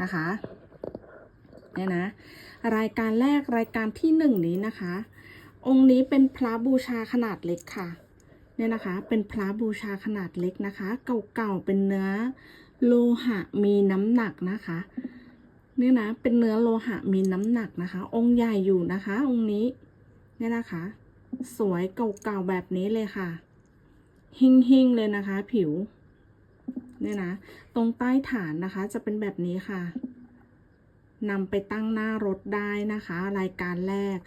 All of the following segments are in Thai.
นะคะเนี่ยนะ รายการแรกรายการที่หนึ่งนี้นะคะ องค์นี้เป็นพระบูชาขนาดเล็กค่ะ เนี่ยนะคะ เป็นพระบูชาขนาดเล็กนะคะ เก่าๆเป็นเนื้อโลหะมีน้ำหนักนะคะ เนี่ยนะ เป็นเนื้อโลหะมีน้ำหนักนะคะ องค์ใหญ่อยู่นะคะ องค์นี้ เนี่ยนะคะ สวยเก่าๆแบบนี้เลยค่ะ หิ่งๆเลยนะคะ ผิว เนี่ยนะ ตรงใต้ฐานนะคะจะเป็นแบบนี้ค่ะนำไปตั้งหน้ารถได้นะคะ รายการแรก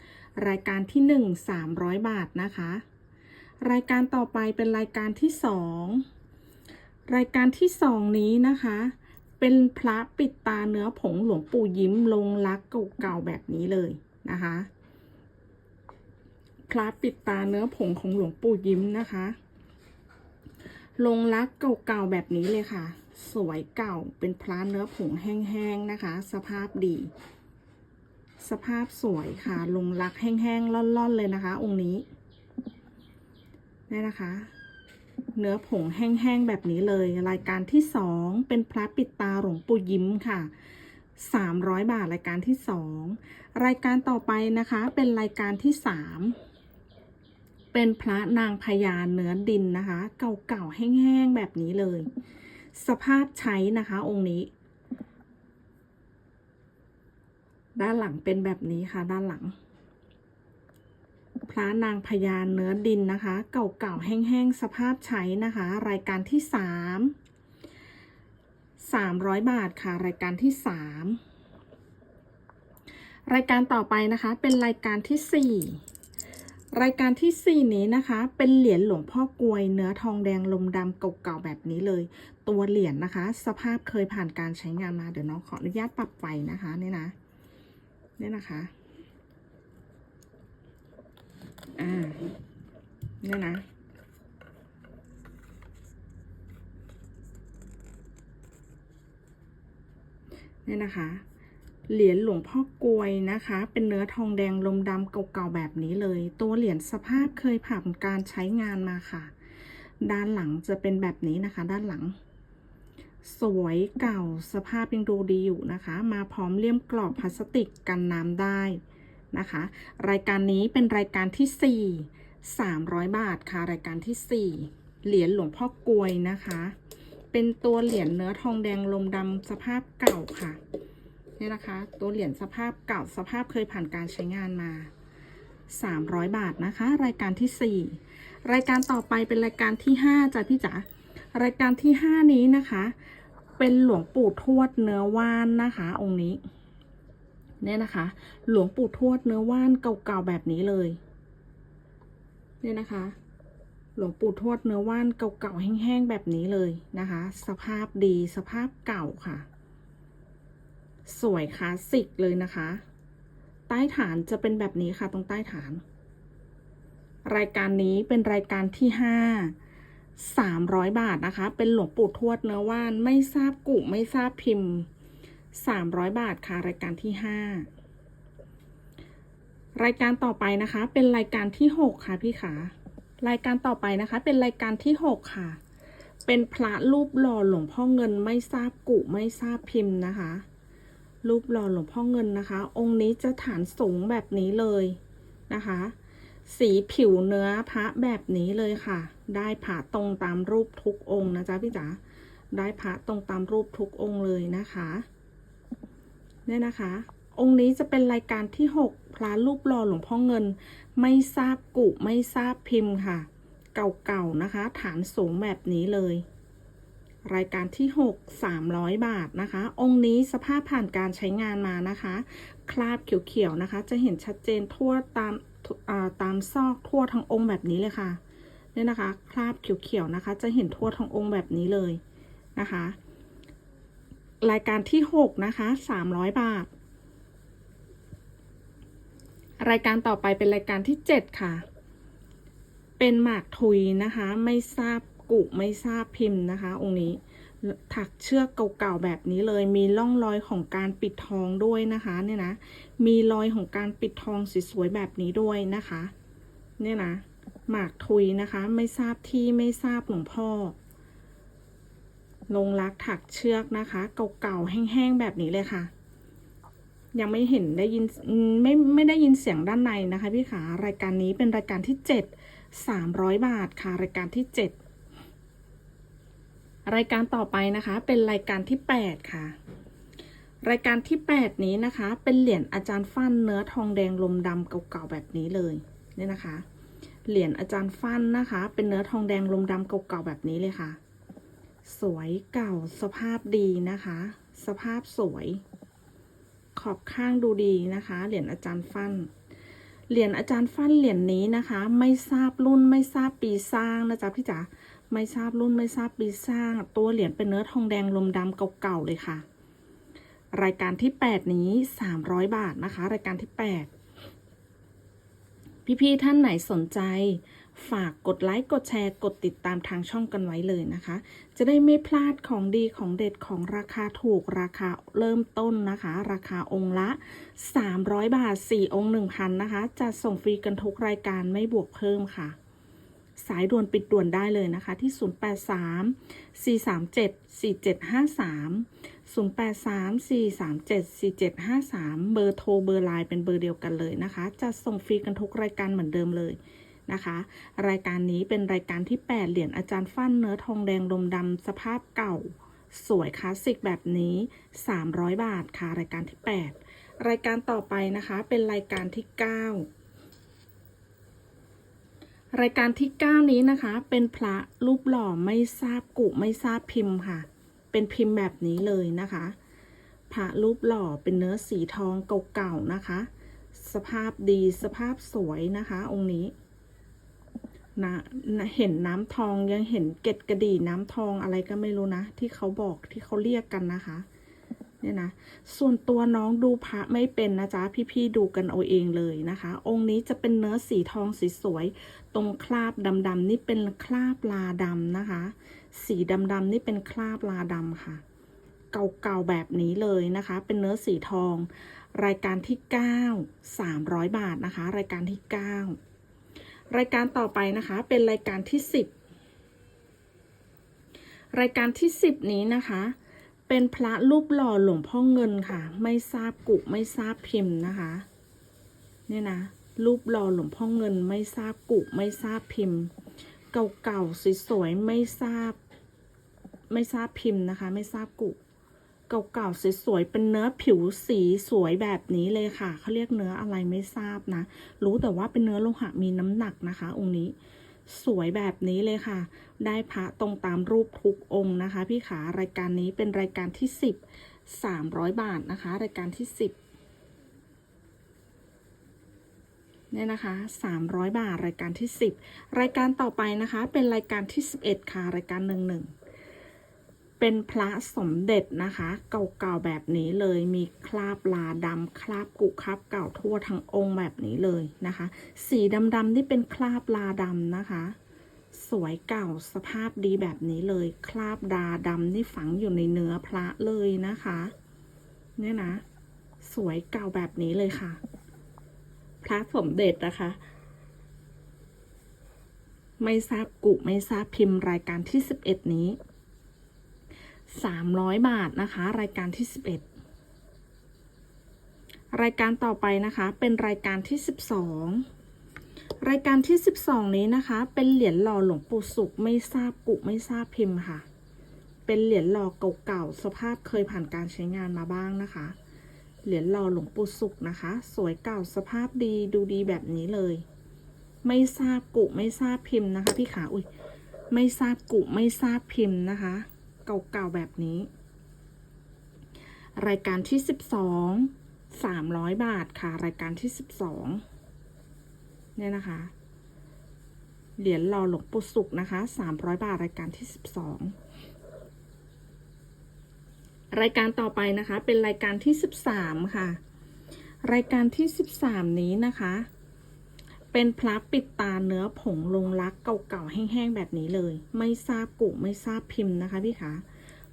รายการที่หนึ่งสามร้อยบาทนะคะ รายการต่อไปเป็นรายการที่สองรายการที่สองนี้นะคะ เป็นพระปิดตาเนื้อผงหลวงปู่ยิ้มลงรักเก่าๆแบบนี้เลยนะคะ พระปิดตาเนื้อผงของหลวงปู่ยิ้มนะคะ ลงรักเก่าๆแบบนี้เลยค่ะ สวยเก่าเป็นพระเนื้อผงแห้งๆนะคะ สภาพดี สภาพสวยค่ะ ลงรักแห้งๆล่อนๆเลยนะคะ องค์นี้นี่นะคะ เนื้อผงแห้งๆแบบนี้เลย รายการที่สองเป็นพระปิดตาหลวงปู่ยิ้มค่ะสามร้อยบาทรายการที่สองรายการต่อไปนะคะเป็นรายการที่สาม เป็นพระนางพญาเนื้อดินนะคะ เก่าๆแห้งๆแบบนี้เลย สภาพใช้นะคะ องค์นี้ ด้านหลังเป็นแบบนี้ค่ะ ด้านหลัง พระนางพญาเนื้อดินนะคะ เก่าๆแห้งๆสภาพใช้นะคะ รายการที่สามสามร้อยบาทค่ะ รายการที่สามรายการต่อไปนะคะ เป็นรายการที่สี่ รายการที่ 4 นี้นะคะ เป็นเหรียญหลวงพ่อกลวยเนื้อทองแดงลมดำเก่าๆแบบนี้เลย ตัวเหรียญนะคะ สภาพเคยผ่านการใช้งานมาเดี๋ยวน้องขออนุญาตปรับไฟนะคะนี่นะนี่นะคะอ่านี่นะนี่นะคะ เหรียญหลวงพ่อกวยนะคะ เป็นเนื้อทองแดงลมดำเก่าๆแบบนี้เลย ตัวเหรียญสภาพเคยผ่านการใช้งานมาค่ะ ด้านหลังจะเป็นแบบนี้นะคะ ด้านหลัง สวยเก่าสภาพยังดูดีอยู่นะคะ มาพร้อมเลี่ยมกรอบพลาสติกกันน้ำได้นะคะ รายการนี้เป็นรายการที่ 4 300 บาทค่ะ รายการที่ 4 เหรียญหลวงพ่อกวยนะคะ เป็นตัวเหรียญเนื้อทองแดงลมดำสภาพเก่าค่ะ นี่นะคะ ตัวเหรียญสภาพเก่าสภาพเคยผ่านการใช้งานมา 300 บาทนะคะ รายการที่ 4 รายการต่อไปเป็นรายการที่ 5จ้ะพี่จ๋ารายการที่ 5 นี้นะคะ เป็นหลวงปู่ทวดเนื้อว่านนะคะ องค์นี้เนี่ยนะคะ หลวงปู่ทวดเนื้อว่านเก่าๆแบบนี้เลยเนี่ยนะคะ หลวงปู่ทวดเนื้อว่านเก่าๆแห้งๆแบบนี้เลยนะคะ สภาพดีสภาพเก่าค่ะ สวยคลาสสิกเลยนะคะ ใต้ฐานจะเป็นแบบนี้ค่ะตรงใต้ฐาน รายการนี้เป็นรายการที่ห้าสามร้อยบาทนะคะ เป็นหลวงปู่ทวดเนื้อว่านไม่ทราบกุไม่ทราบพิมพ์สามร้อยบาทค่ะรายการที่ห้ารายการต่อไปนะคะ เป็นรายการที่หกค่ะพี่ขารายการต่อไปนะคะ เป็นรายการที่หกค่ะ เป็นพระรูปหล่อหลวงพ่อเงินไม่ทราบกุไม่ทราบพิมพ์นะคะ รูปหล่อหลวงพ่อเงินนะคะ องค์นี้จะฐานสูงแบบนี้เลยนะคะ สีผิวเนื้อพระแบบนี้เลยค่ะ ได้พระตรงตามรูปทุกองค์นะจ๊ะพี่จ๋าได้พระตรงตามรูปทุกองค์เลยนะคะเนี่ยนะคะ องค์นี้จะเป็นรายการที่ 6 พระรูปหล่อหลวงพ่อเงิน ไม่ทราบกุไม่ทราบพิมพ์ค่ะ เก่าๆนะคะ ฐานสูงแบบนี้เลย รายการที่ 6 300 บาทนะคะ องค์นี้สภาพผ่านการใช้งานมานะคะ คราบเขียวๆนะคะ จะเห็นชัดเจนทั่วตามาตามซอกทั่วทั้งองค์แบบนี้เลยค่ะเนี่ยนะคะ คราบเขียวๆนะคะ จะเห็นทั่วทั้งองค์แบบนี้เลยนะคะ รายการที่ 6 นะคะ 300 บาท รายการต่อไปเป็นรายการที่ 7 ค่ะ เป็นหมากทุยนะคะ ไม่ทราบ กุไม่ทราบพิมพ์นะคะ องค์นี้ ถักเชือกเก่าๆแบบนี้เลยมีร่องรอยของการปิดทองด้วยนะคะเนี่ยนะ มีรอยของการปิดทองสวยๆแบบนี้ด้วยนะคะ เนี่ยนะ หมากทุยนะคะ ไม่ทราบที่ไม่ทราบหลวงพ่อ ลงรักถักเชือกนะคะ เก่าๆแห้งๆแบบนี้เลยค่ะยังไม่เห็นได้ยินไม่ไม่ได้ยินเสียงด้านในนะคะพี่ขารายการนี้เป็นรายการที่เจ็ดสามร้อยบาทค่ะ รายการที่เจ็ด รายการต่อไปนะคะ เป็นรายการที่แปดค่ะ รายการที่แปดนี้นะคะ เป็นเหรียญอาจารย์ฟั่นเนื้อทองแดงลมดำเก่าๆแบบนี้เลยเนี่ยนะคะ เหรียญอาจารย์ฟั่นนะคะ เป็นเนื้อทองแดงลมดำเก่าๆแบบนี้เลยค่ะ สวยเก่าสภาพดีนะคะ สภาพสวย ขอบข้างดูดีนะคะ เหรียญอาจารย์ฟั่นเหรียญอาจารย์ฟั่นเหรียญนี้นะคะ ไม่ทราบรุ่นไม่ทราบปีสร้างนะจ๊ะพี่จ๋า ไม่ทราบรุ่นไม่ทราบปีสร้าง ตัวเหรียญเป็นเนื้อทองแดงลมดำเก่าๆเลยค่ะ รายการที่ 8 นี้ 300 บาทนะคะ รายการที่ 8 พี่ๆท่านไหนสนใจ ฝากกดไลค์ กดแชร์ กดติดตามทางช่องกันไว้เลยนะคะ จะได้ไม่พลาดของดีของเด็ดของราคาถูกราคาเริ่มต้นนะคะ ราคาองค์ละ 300 บาท 4 องค์ 1,000 นะคะ จะส่งฟรีกันทุกรายการไม่บวกเพิ่มค่ะ สายด่วนปิดด่วนได้เลยนะคะ ที่ 083 437 4753 083 437 4753 เบอร์โทรเบอร์ไลน์เป็นเบอร์เดียวกันเลยนะคะ จะส่งฟรีกันทุกรายการเหมือนเดิมเลยนะคะ รายการนี้เป็นรายการที่ 8 เหรียญอาจารย์ฟั่นเนื้อทองแดงลมดำสภาพเก่า สวยคลาสสิกแบบนี้ 300 บาทค่ะ รายการที่ 8 รายการต่อไปนะคะ เป็นรายการที่ 9 รายการที่ 9 นี้นะคะ เป็นพระรูปหล่อไม่ทราบกุไม่ทราบพิมพ์ค่ะ เป็นพิมพ์แบบนี้เลยนะคะ พระรูปหล่อเป็นเนื้อสีทองเก่าๆนะคะ สภาพดีสภาพสวยนะคะ องค์นี้นะนะเห็นน้ำทองยังเห็นเกล็ดกระดี่น้ำทองอะไรก็ไม่รู้นะ ที่เขาบอกที่เขาเรียกกันนะคะ เนี่ยนะ ส่วนตัวน้องดูพระไม่เป็นนะจ๊ะ พี่ๆดูกันเอาเองเลยนะคะ องค์นี้จะเป็นเนื้อสีทองสีสวย ตรงคราบดำๆนี่เป็นคราบลาดำนะคะ สีดำๆนี่เป็นคราบลาดำค่ะ เก่าๆแบบนี้เลยนะคะ เป็นเนื้อสีทอง รายการที่ 9 300 บาทนะคะ รายการที่ 9 รายการต่อไปนะคะ เป็นรายการที่ 10 รายการที่ 10 นี้นะคะ เป็นพระรูปหล่อหลวงพ่อเงินค่ะ ไม่ทราบกุไม่ทราบพิมพ์นะคะ เนี่ยนะ รูปหล่อหลวงพ่อเงิน ไม่ทราบกุไม่ทราบพิมพ์ เก่าๆสวยๆไม่ทราบ ไม่ทราบพิมพ์นะคะ ไม่ทราบกุเก่าๆสวยๆเป็นเนื้อผิวสีสวยแบบนี้เลยค่ะเขาเรียกเนื้ออะไรไม่ทราบนะ รู้แต่ว่าเป็นเนื้อโลหะมีน้ำหนักนะคะ องค์นี้ สวยแบบนี้เลยค่ะ ได้พระตรงตามรูปทุกองค์นะคะ พี่ขารายการนี้เป็นรายการที่สิบสามร้อยบาทนะคะ รายการที่สิบเนี่ยนะคะสามร้อยบาทรายการที่สิบรายการต่อไปนะคะ เป็นรายการที่สิบเอ็ดค่ะ รายการหนึ่งหนึ่ง เป็นพระสมเด็จนะคะ เก่าๆแบบนี้เลยมีคราบลาดำคราบกุคราบเก่าทั่วทั้งองค์แบบนี้เลยนะคะ สีดำๆนี่เป็นคราบลาดำนะคะ สวยเก่าสภาพดีแบบนี้เลย คราบดาดำนี่ฝังอยู่ในเนื้อพระเลยนะคะ เนี่ยนะ สวยเก่าแบบนี้เลยค่ะ พระสมเด็จนะคะไม่ทราบกุไม่ทราบพิมพ์รายการที่สิบเอ็ดนี้ สามร้อยบาทนะคะ รายการที่สิบเอ็ดรายการต่อไปนะคะเป็นรายการที่สิบสองรายการที่สิบสองนี้นะคะ เป็นเหรียญหล่อหลวงปู่สุขไม่ทราบกุไม่ทราบพิมพ์ค่ะ เป็นเหรียญหล่อเก่าๆสภาพเคยผ่านการใช้งานมาบ้างนะคะ เหรียญหล่อหลวงปู่สุขนะคะ สวยเก่าสภาพดีดูดีแบบนี้เลย ไม่ทราบกุไม่ทราบพิมพ์นะคะพี่ขาอุ้ยไม่ทราบกุไม่ทราบพิมพ์นะคะ เก่าๆแบบนี้ รายการที่สิบสองสามร้อยบาทค่ะ รายการที่สิบสองเนี่ยนะคะ เหรียญหล่อหลวงปู่สุกนะคะสามร้อยบาทรายการที่สิบสองรายการต่อไปนะคะ เป็นรายการที่สิบสามค่ะ รายการที่สิบสามนี้นะคะ เป็นพระปิดตาเนื้อผงลงรักเก่าๆแห้งๆแบบนี้เลย ไม่ทราบกุไม่ทราบพิมพ์นะคะพี่คะ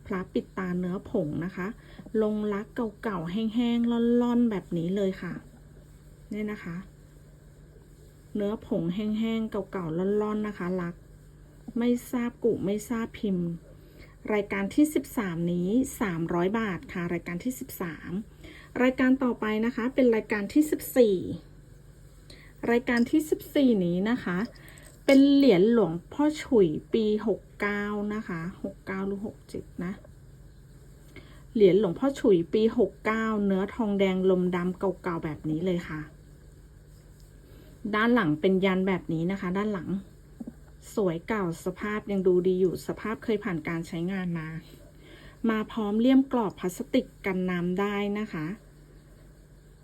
พระปิดตาเนื้อผงนะคะ ลงรักเก่าๆแห้งๆล่อนๆแบบนี้เลยค่ะเนี่ยนะคะ เนื้อผงแห้งๆเก่าๆล่อนๆนะคะรัก ไม่ทราบกุไม่ทราบพิมพ์ รายการที่ 13 นี้ 300 บาทค่ะ รายการที่ 13 รายการต่อไปนะคะ เป็นรายการที่ 14 รายการที่ 14 นี้นะคะ เป็นเหรียญหลวงพ่อฉุยปี 69 นะคะ 69 หรือ 67 นะ เหรียญหลวงพ่อฉุยปี 69 เนื้อทองแดงลมดำเก่าๆแบบนี้เลยค่ะ ด้านหลังเป็นยันแบบนี้นะคะ ด้านหลัง สวยเก่าสภาพยังดูดีอยู่สภาพเคยผ่านการใช้งานมา มาพร้อมเลี่ยมกรอบพลาสติกกันน้ำได้นะคะ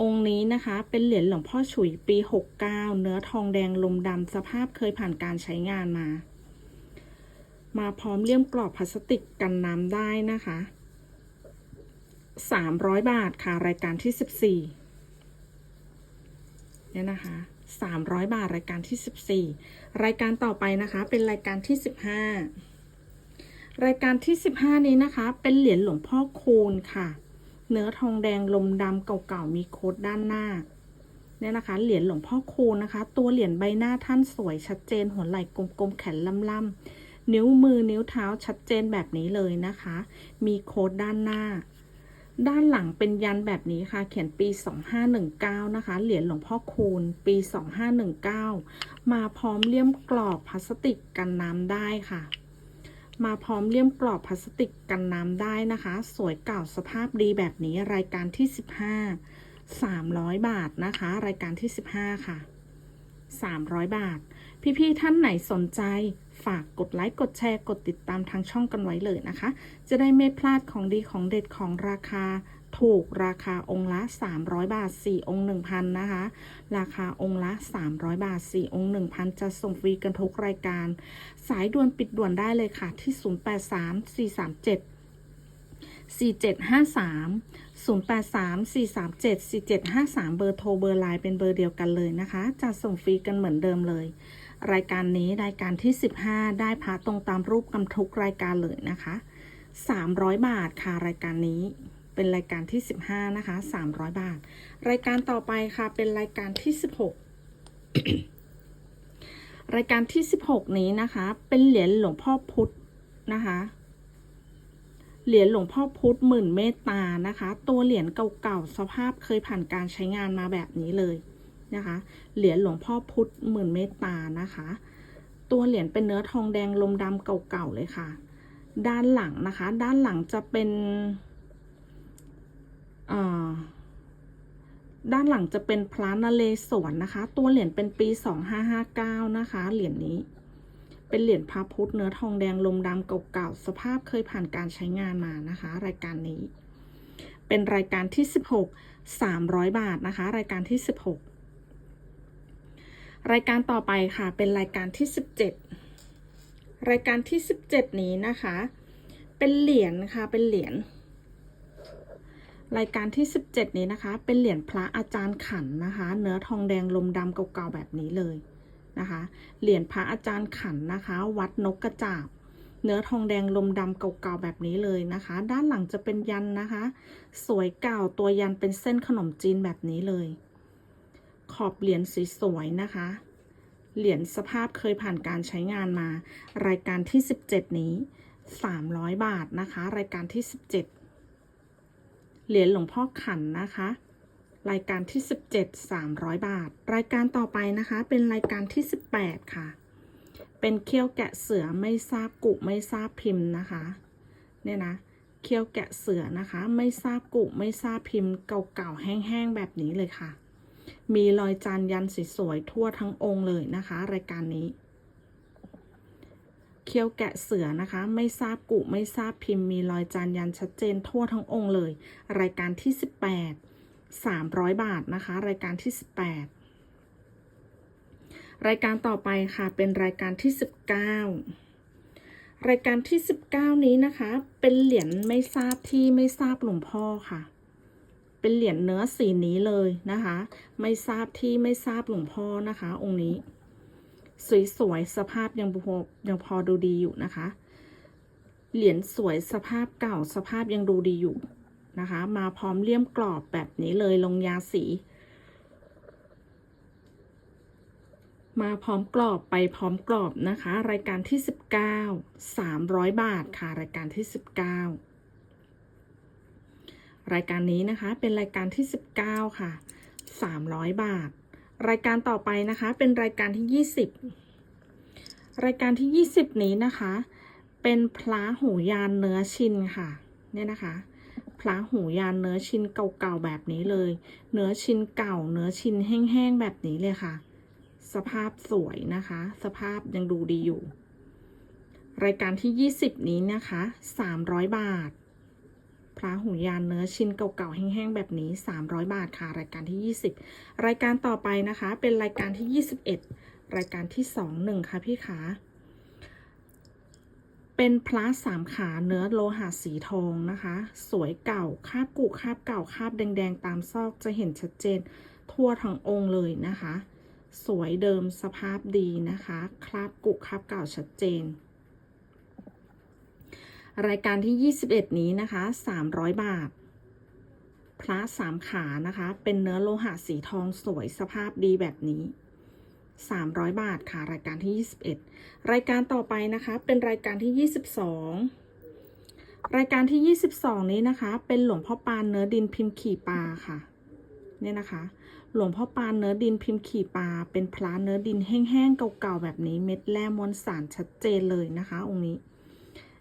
องค์นี้นะคะ เป็นเหรียญหลวงพ่อฉุยปี 69 เนื้อทองแดงลมดำสภาพเคยผ่านการใช้งานมา มาพร้อมเลี่ยมกรอบพลาสติกกันน้ำได้นะคะ 300 บาทค่ะ รายการที่ 14เนี่ยนะคะ 300 บาทรายการที่ 14 รายการต่อไปนะคะ เป็นรายการที่ 15 รายการที่ 15 นี้นะคะ เป็นเหรียญหลวงพ่อคูณค่ะ เนื้อทองแดงลมดำเก่าๆมีโค้ดด้านหน้าเนี่ยนะคะ เหรียญหลวงพ่อคูณนะคะ ตัวเหรียญใบหน้าท่านสวยชัดเจนหัวไหล่กลมๆแขนล่ำๆนิ้วมือนิ้วเท้าชัดเจนแบบนี้เลยนะคะ มีโค้ดด้านหน้า ด้านหลังเป็นยันแบบนี้ค่ะ เขียนปี 2519 นะคะ เหรียญหลวงพ่อคูณ ปี 2519 มาพร้อมเลี่ยมกรอบพลาสติกกันน้ำได้ค่ะ มาพร้อมเลี่ยมกรอบพลาสติกกันน้ำได้นะคะ สวยเก่าสภาพดีแบบนี้รายการที่ 15 300 บาทนะคะ รายการที่ 15 ค่ะ 300 บาท พี่ๆท่านไหนสนใจฝากกดไลค์กดแชร์กดติดตามทางช่องกันไว้เลยนะคะ จะได้ไม่พลาดของดีของเด็ดของราคา ถูกราคาองค์ละ 300 บาท 4 องค์ 1,000 นะคะ ราคาองค์ละ 300 บาท 4 องค์ 1,000 จะส่งฟรีกันทุกรายการ สายด่วนปิดด่วนได้เลยค่ะ ที่ 083 437 4753 083 437 4753 เบอร์โทรเบอร์ไลน์เป็นเบอร์เดียวกันเลยนะคะ จะส่งฟรีกันเหมือนเดิมเลย รายการนี้รายการที่ 15 ได้พระตรงตามรูปกำทุกรายการเลยนะคะ 300 บาทค่ะรายการนี้ เป็นรายการที่ 15 นะคะ 300 บาท รายการต่อไปค่ะ เป็นรายการที่ 16 รายการที่ 16 นี้นะคะ เป็นเหรียญหลวงพ่อพุธนะคะ เหรียญหลวงพ่อพุธหมื่นเมตตานะคะ ตัวเหรียญเก่าๆ สภาพเคยผ่านการใช้งานมาแบบนี้เลยนะคะ เหรียญหลวงพ่อพุธหมื่นเมตตานะคะ ตัวเหรียญเป็นเนื้อทองแดงลมดำเก่าๆเลยค่ะ ด้านหลังนะคะ ด้านหลังจะเป็น ด้านหลังจะเป็นพระนเรศวรนะคะ ตัวเหรียญเป็นปี 2559 นะคะ เหรียญนี้ เป็นเหรียญพระพุทธเนื้อทองแดงลมดำเก่าๆ สภาพเคยผ่านการใช้งานมานะคะ รายการนี้ เป็นรายการที่ 16 300 บาทนะคะ รายการที่ 16 รายการต่อไปค่ะ เป็นรายการที่ 17 รายการที่ 17 นี้นะคะ เป็นเหรียญค่ะ เป็นเหรียญ รายการที่ 17 นี้นะคะ เป็นเหรียญพระอาจารย์ขันนะคะ เนื้อทองแดงลมดำเก่าๆแบบนี้เลยนะคะ เหรียญพระอาจารย์ขันนะคะ วัดนกกระจาบ เนื้อทองแดงลมดำเก่าๆแบบนี้เลยนะคะ ด้านหลังจะเป็นยันนะคะ สวยเก่าตัวยันเป็นเส้นขนมจีนแบบนี้เลย ขอบเหรียญสวยนะคะ เหรียญสภาพเคยผ่านการใช้งานมา รายการที่ 17 นี้ 300 บาทนะคะ รายการที่ 17 เหรียญหลวงพ่อขันนะคะ รายการที่ 17 300 บาท รายการต่อไปนะคะ เป็นรายการที่ 18 ค่ะ เป็นเขี้ยวแกะเสือไม่ทราบกุไม่ทราบพิมพ์นะคะ เนี่ยนะเขี้ยวแกะเสือนะคะ ไม่ทราบกุไม่ทราบพิมพ์เก่าๆแห้งๆแบบนี้เลยค่ะ มีรอยจานยันสวยๆทั่วทั้งองค์เลยนะคะ รายการนี้ เขี้ยวแกะเสือนะคะ ไม่ทราบกุไม่ทราบพิมพ์มีรอยจานยันชัดเจนทั่วทั้งองค์เลย รายการที่ 18 300 บาทนะคะ รายการที่ 18 รายการต่อไปค่ะเป็นรายการที่ 19 รายการที่ 19 นี้นะคะ เป็นเหรียญไม่ทราบที่ไม่ทราบหลวงพ่อค่ะ เป็นเหรียญเนื้อสีนี้เลยนะคะ ไม่ทราบที่ไม่ทราบหลวงพ่อนะคะ องค์นี้ สวยๆสภาพยังพอยังพอดูดีอยู่นะคะ เหรียญสวยสภาพเก่าสภาพยังดูดีอยู่นะคะ มาพร้อมเลี่ยมกรอบแบบนี้เลยลงยาสี มาพร้อมกรอบไปพร้อมกรอบนะคะ รายการที่ 19 300 บาทค่ะรายการที่ 19 รายการนี้นะคะเป็นรายการที่ 19 ค่ะ 300 บาท รายการต่อไปนะคะ เป็นรายการที่ 20 รายการที่ 20 นี้นะคะ เป็นพระหูยานเนื้อชินค่ะเนี่ยนะคะพระหูยานเนื้อชินเก่าๆแบบนี้เลย เนื้อชินเก่า เนื้อชินแห้งๆแบบนี้เลยค่ะ สภาพสวยนะคะ สภาพยังดูดีอยู่ รายการที่ 20 นี้นะคะ 300 บาท พระหูยานเนื้อชิ้นเก่าๆแห้งๆแบบนี้ 300 บาทค่ะ รายการที่ 20 รายการต่อไปนะคะ เป็นรายการที่ 21 รายการที่ 21 ค่ะพี่ขาเป็นพระสามขาเนื้อโลหะสีทองนะคะ สวยเก่าคาบกุคาบเก่าคาบแดงๆ ตามซอกจะเห็นชัดเจนทั่วทั้งองค์เลยนะคะ สวยเดิมสภาพดีนะคะ คาบกุคาบเก่าชัดเจน รายการที่ 21 นี้นะคะ 300 บาท พระสามขานะคะ เป็นเนื้อโลหะสีทองสวยสภาพดีแบบนี้ 300 บาทค่ะ รายการที่ 21 รายการต่อไปนะคะ เป็นรายการที่ 22 รายการที่ 22 นี้นะคะ เป็นหลวงพ่อปานเนื้อดินพิมพ์ขี่ปลาค่ะเนี่ยนะคะ หลวงพ่อปานเนื้อดินพิมพ์ขี่ปลาเป็นพระเนื้อดินแห้งๆเก่าๆแบบนี้เม็ดแร่มวลสารชัดเจนเลยนะคะ องค์นี้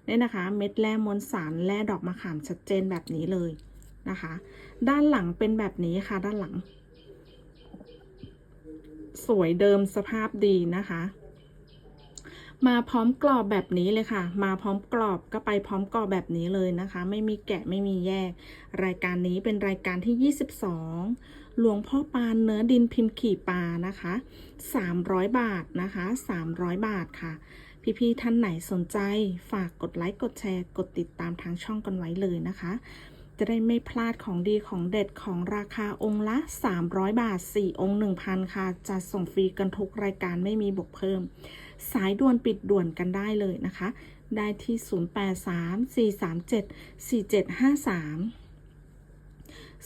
เนี่ยนะคะ เม็ดแร่มวลสารแร่ดอกมะขามชัดเจนแบบนี้เลยนะคะ ด้านหลังเป็นแบบนี้ค่ะด้านหลัง สวยเดิมสภาพดีนะคะ มาพร้อมกรอบแบบนี้เลยค่ะ มาพร้อมกรอบก็ไปพร้อมกรอบแบบนี้เลยนะคะ ไม่มีแกะไม่มีแยก รายการนี้เป็นรายการที่ 22หลวงพ่อปานเนื้อดินพิมพ์ขี่ปลานะคะ 300 บาทนะคะ 300 บาทค่ะ พี่ๆท่านไหนสนใจฝากกดไลค์กดแชร์ กดติดตามทางช่องกันไว้เลยนะคะ จะได้ไม่พลาดของดีของเด็ดของราคาองค์ละ 300 บาท 4 องค์ 1,000 ค่ะจะส่งฟรีกันทุกรายการไม่มีบวกเพิ่ม สายด่วนปิดด่วนกันได้เลยนะคะ ได้ที่ 0834374753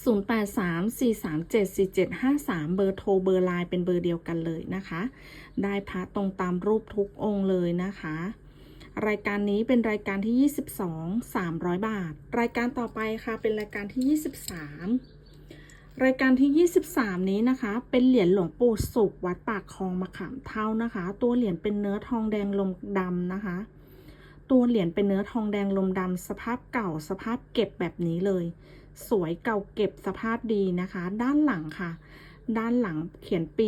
0834374753 เบอร์โทรเบอร์ไลน์เป็นเบอร์เดียวกันเลยนะคะ ได้พระตรงตามรูปทุกองค์เลยนะคะ รายการนี้เป็นรายการที่ 22 300 บาท รายการต่อไปค่ะเป็นรายการที่ 23รายการที่ 23 นี้นะคะ เป็นเหรียญหลวงปู่สุขวัดปากคลองมะขามเท่านะคะ ตัวเหรียญเป็นเนื้อทองแดงลมดำนะคะ ตัวเหรียญเป็นเนื้อทองแดงลมดำสภาพเก่าสภาพเก็บแบบนี้เลย สวยเก่าเก็บสภาพดีนะคะ ด้านหลังค่ะ ด้านหลังเขียนปี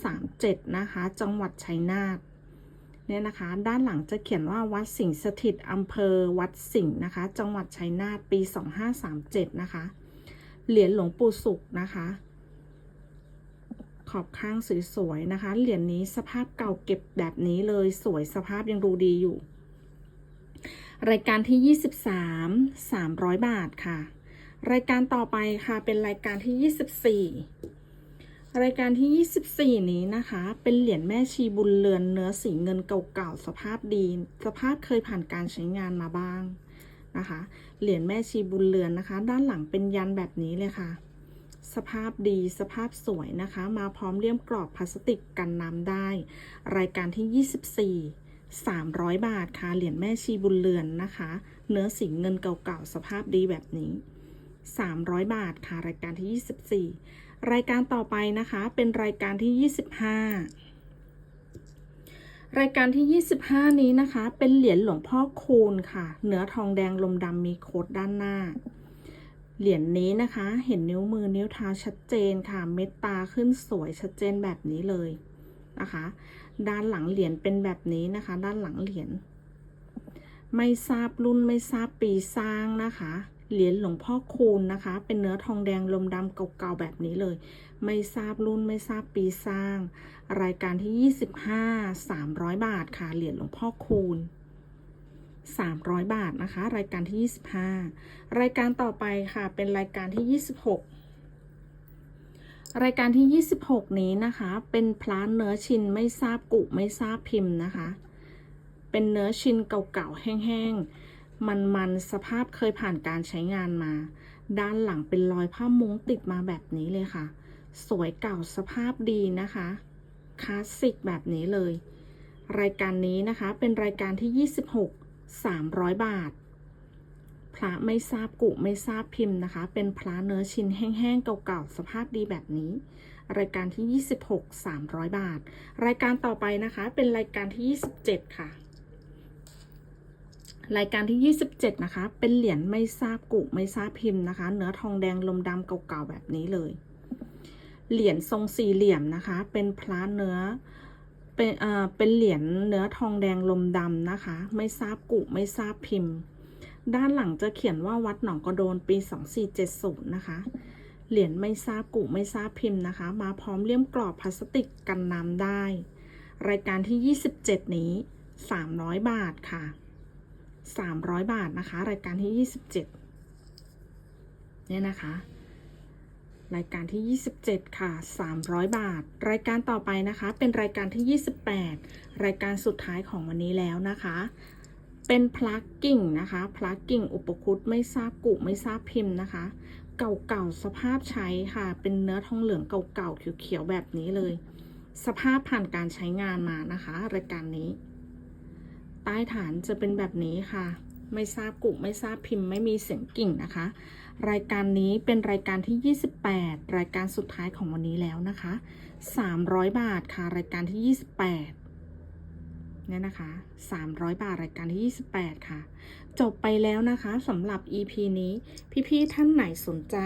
2537 นะคะ จังหวัดชัยนาทเนี่ยนะคะ ด้านหลังจะเขียนว่าวัดสิงห์สถิตอำเภอวัดสิงห์นะคะ จังหวัดชัยนาทปี 2537 นะคะ เหรียญหลวงปู่สุขนะคะ ขอบข้างสวยๆนะคะ เหรียญนี้สภาพเก่าเก็บแบบนี้เลยสวยสภาพยังดูดีอยู่ รายการที่ 23 300 บาทค่ะ รายการต่อไปค่ะเป็นรายการที่ 24 รายการที่ 24 นี้นะคะ เป็นเหรียญแม่ชีบุญเรือนเนื้อสีเงินเก่าๆสภาพดี สภาพเคยผ่านการใช้งานมาบ้างนะคะ เหรียญแม่ชีบุญเรือนนะคะ ด้านหลังเป็นยันแบบนี้เลยค่ะ สภาพดีสภาพสวยนะคะ มาพร้อมเลี่ยมกรอบพลาสติกกันน้ำได้ รายการที่ 24 300 บาทค่ะเหรียญแม่ชีบุญเรือนนะคะ เนื้อสีเงินเก่าๆสภาพดีแบบนี้ 300 บาทค่ะ รายการที่ 24 รายการต่อไปนะคะ เป็นรายการที่ 25 รายการที่ 25 นี้นะคะ เป็นเหรียญหลวงพ่อคูณค่ะ เนื้อทองแดงลมดำมีโค้ดด้านหน้า เหรียญนี้นะคะ เห็นนิ้วมือนิ้วเท้าชัดเจนค่ะ เม็ดตาขึ้นสวยชัดเจนแบบนี้เลยนะคะ ด้านหลังเหรียญเป็นแบบนี้นะคะ ด้านหลังเหรียญไม่ทราบรุ่นไม่ทราบปีสร้างนะคะ เหรียญหลวงพ่อคูณนะคะ เป็นเนื้อทองแดงลมดำเก่าๆแบบนี้เลย ไม่ทราบรุ่นไม่ทราบปีสร้าง รายการที่ 25 300 บาทค่ะ เหรียญหลวงพ่อคูณ 300 บาทนะคะ รายการที่ 25 รายการต่อไปค่ะ เป็นรายการที่ 26 รายการที่ 26 นี้นะคะ เป็นพลานเนื้อชินไม่ทราบกุไม่ทราบพิมพ์นะคะ เป็นเนื้อชินเก่าๆแห้งๆ มันๆสภาพเคยผ่านการใช้งานมา ด้านหลังเป็นรอยผ้ามุ้งติดมาแบบนี้เลยค่ะ สวยเก่าสภาพดีนะคะคลาสสิกแบบนี้เลย รายการนี้นะคะเป็นรายการที่ 26 300 บาท พระไม่ทราบกุไม่ทราบพิมพ์นะคะ เป็นพระเนื้อชิ้นแห้งๆเก่าๆสภาพดีแบบนี้ รายการที่ 26 300 บาท รายการต่อไปนะคะเป็นรายการที่ 27 ค่ะ รายการที่ 27 นะคะ เป็นเหรียญไม่ทราบกุไม่ทราบพิมพ์นะคะ เนื้อทองแดงลมดำเก่าๆแบบนี้เลย เหรียญทรงสี่เหลี่ยมนะคะ เป็นพระเนื้อ เป็นเอ่อเป็นเหรียญเนื้อทองแดงลมดำนะคะ ไม่ทราบกุไม่ทราบพิมพ์ ด้านหลังจะเขียนว่าวัดหนองกระโดนปี 2470 นะคะ เหรียญไม่ทราบกุไม่ทราบพิมพ์นะคะ มาพร้อมเลี่ยมกรอบพลาสติกกันน้ำได้ รายการที่ 27 นี้ 300 บาทค่ะ 300 บาทนะคะ รายการที่ 27 เนี่ยนะคะ รายการที่ 27 ค่ะ 300 บาท รายการต่อไปนะคะ เป็นรายการที่ 28 รายการสุดท้ายของวันนี้แล้วนะคะ เป็นพลักกิ่งนะคะพลักกิ่งอุปคุตไม่ทราบกุไม่ทราบพิมพ์นะคะ เก่าๆสภาพใช้ค่ะ เป็นเนื้อทองเหลืองเก่าๆเขียวๆแบบนี้เลย สภาพผ่านการใช้งานมานะคะ รายการนี้ ต้ฐานจะเป็นแบบนี้ค่ะ ไม่ทราบกุไม่ทราบพิมพ์ไม่มีเสียงกิ่งนะคะ รายการนี้เป็นรายการที่ 28 รายการสุดท้ายของวันนี้แล้วนะคะ 300 บาทค่ะ รายการที่ 28เนี่ยนะคะ 300 บาท รายการที่ 28 ค่ะ จบไปแล้วนะคะสำหรับ EP นี้ พี่ ๆ ท่านไหนสนใจ